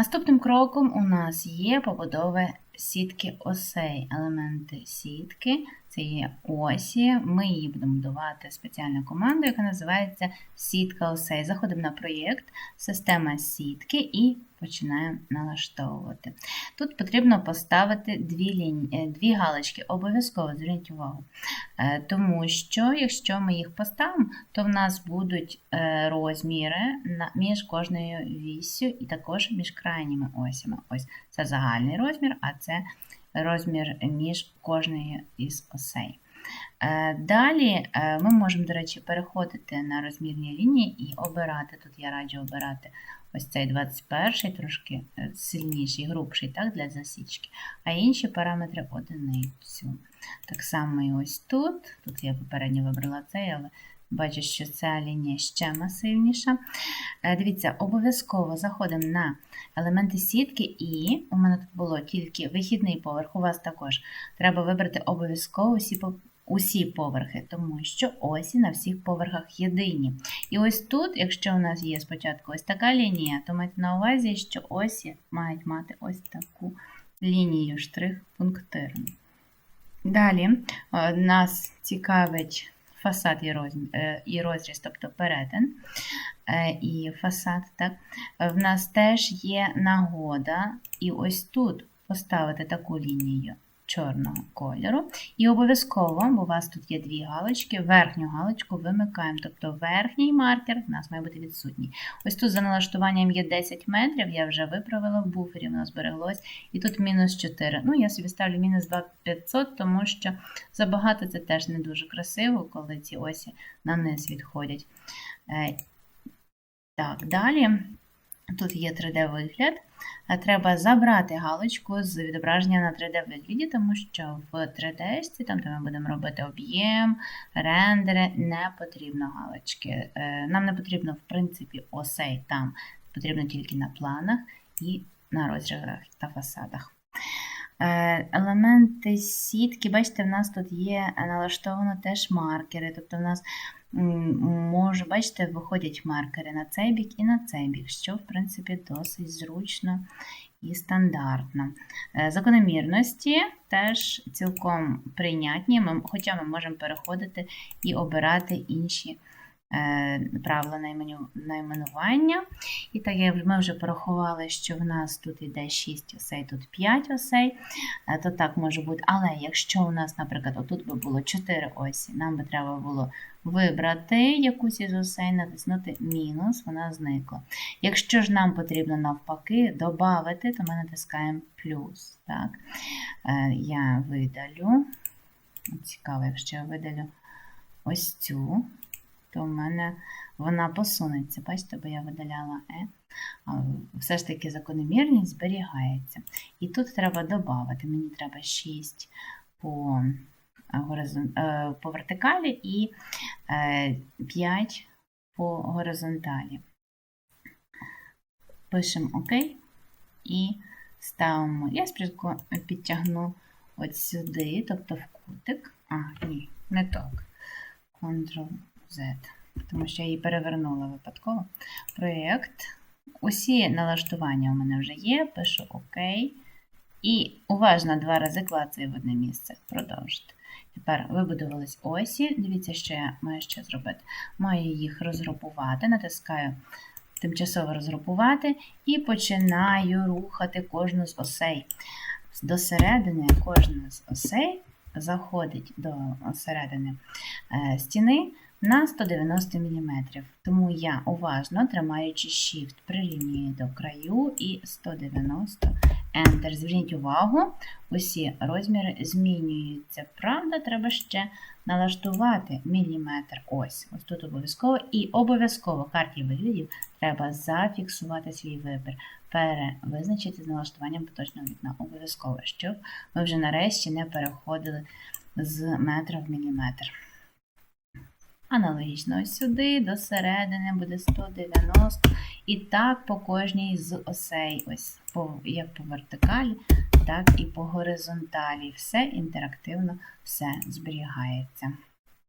Наступним кроком у нас є побудова сітки осей. Елементи сітки це є осі. Ми її будемо будувати спеціальною командою, яка називається сітка осей. Заходимо на проєкт, система сітки і починаємо налаштовувати. Тут потрібно поставити дві, лінії, дві галочки, обов'язково зверніть увагу. Е, Тому що, якщо ми їх поставимо, то в нас будуть е, розміри між кожною вісю і також між крайніми осями. Ось це загальний розмір, а це розмір між кожною із осей. Е, Далі е, ми можемо, до речі, переходити на розмірні лінії і обирати. Тут я раджу обирати ось цей 21-й трошки е, сильніший, грубший так, для засічки, а інші параметри одиницю. Так само і ось тут. Тут я попередньо вибрала цей, але бачу, що ця лінія ще масивніша. Е, Дивіться, обов'язково заходимо на елементи сітки, і у мене тут було тільки вихідний поверх, у вас також. Треба вибрати обов'язково всі усі поверхи, тому що осі на всіх поверхах єдині. І ось тут, якщо у нас є спочатку ось така лінія, то майте на увазі, що осі мають мати ось таку лінію штрих-пунктирну. Далі е, нас цікавить фасад і розріз, тобто перетин е, і фасад. Так. Е, В нас теж є нагода, і ось тут поставити таку лінію чорного кольору. І обов'язково, бо у вас тут є дві галочки, верхню галочку вимикаємо, тобто верхній маркер в нас має бути відсутній. Ось тут за налаштуванням є 10 метрів, я вже виправила в буфері, воно збереглось, і тут мінус 4. Ну, я собі ставлю мінус 2500, тому що забагато це теж не дуже красиво, коли ці осі на низ відходять. Е, Так, далі. Тут є 3D-вигляд. Е, Треба забрати галочку з відображення на 3D-вигляді, тому що в 3D, там, де ми будемо робити об'єм, рендери, не потрібно галочки. Е, Нам не потрібно, в принципі, осей там, потрібно тільки на планах і на розрізах та фасадах. Е, Елементи сітки, бачите, в нас тут є налаштовано теж маркери. Тобто в нас може, бачите, виходять маркери на цей бік і на цей бік, що, в принципі, досить зручно і стандартно. Е, Закономірності теж цілком прийнятні, хоча ми можемо переходити і обирати інші правила найменування. І так як ми вже порахували, що в нас тут іде 6 осей, тут 5 осей, е, то так може бути. Але якщо у нас, наприклад, отут би було 4 осі, нам би треба було вибрати якусь із осей, натиснути мінус, вона зникла. Якщо ж нам потрібно навпаки додати, то ми натискаємо плюс. Так? Е, Я видалю. Цікаво, якщо я видалю ось цю, то в мене вона посунеться. Бачите, бо я видаляла Е. Все ж таки закономірність зберігається. І тут треба додати. Мені треба 6 по, е, е, по вертикалі і е, 5 по горизонталі. Пишемо ОК і ставимо. Я спочатку підтягну от сюди, тобто в кутик. А, ні, не так. Ctrl-Z, тому що я її перевернула випадково. Проєкт. Усі налаштування у мене вже є, пишу ОК. І уважно два рази клацаю в одне місце. Продовжити. Тепер вибудувались осі. Дивіться, що я маю ще зробити. Маю їх розгрупувати, натискаю тимчасово розгрупувати і починаю рухати кожну з осей. До середини кожна з осей заходить до середини е, стіни на 190 мм. Тому я уважно, тримаючи Shift, прирівнюю до краю і 190 Enter. Зверніть увагу, усі розміри змінюються. Правда, треба ще налаштувати міліметр. Ось, ось тут обов'язково. І обов'язково в карті виглядів треба зафіксувати свій вибір, перевизначити з налаштуванням поточного вікна. Обов'язково, щоб ми вже нарешті не переходили з метра в міліметр. Аналогічно ось сюди, до середини буде 190. І так по кожній з осей, ось по, як по вертикалі, так і по горизонталі. Все інтерактивно, все зберігається.